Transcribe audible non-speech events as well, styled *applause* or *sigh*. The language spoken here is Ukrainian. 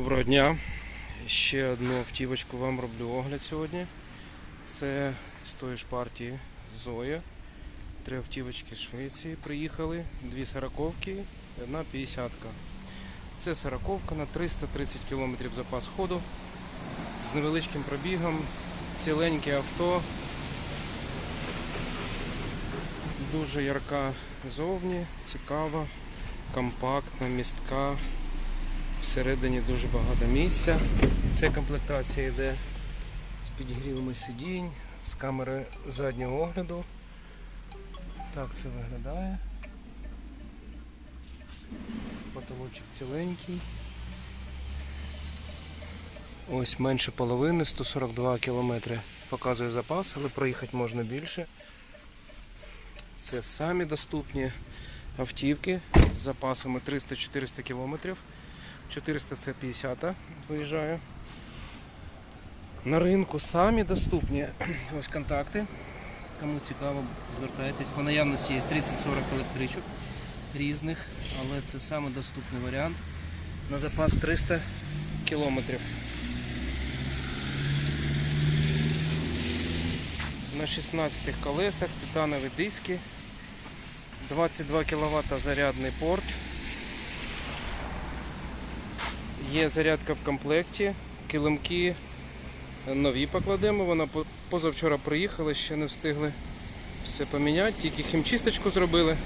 Доброго дня. Ще одну автівочку вам роблю огляд сьогодні. Це з тої ж партії Зоя. Три автівочки з Швеції приїхали, дві сороковки одна п'ятдесятка. Це сороковка на 330 км запас ходу з невеличким пробігом, ціленьке авто. Дуже ярка зовні, цікава, компактна, містка. Всередині дуже багато місця. Це комплектація йде з підігрівами сидінь, з камери заднього огляду. Так це виглядає. Потолочок ціленький. Ось менше половини, 142 км показує запас, але проїхати можна більше. Це самі доступні автівки з запасами 300-400 км. 400 це 50 виїжджає. На ринку самі доступні *clears throat* ось контакти. Кому цікаво, звертайтесь. По наявності є 30-40 електричок різних, але це саме доступний варіант. На запас 300 кілометрів. На 16 колесах титанові диски, 22 кВт зарядний порт. Є зарядка в комплекті, килимки нові покладемо. Вона позавчора приїхала, ще не встигли все поміняти, тільки хімчисточку зробили.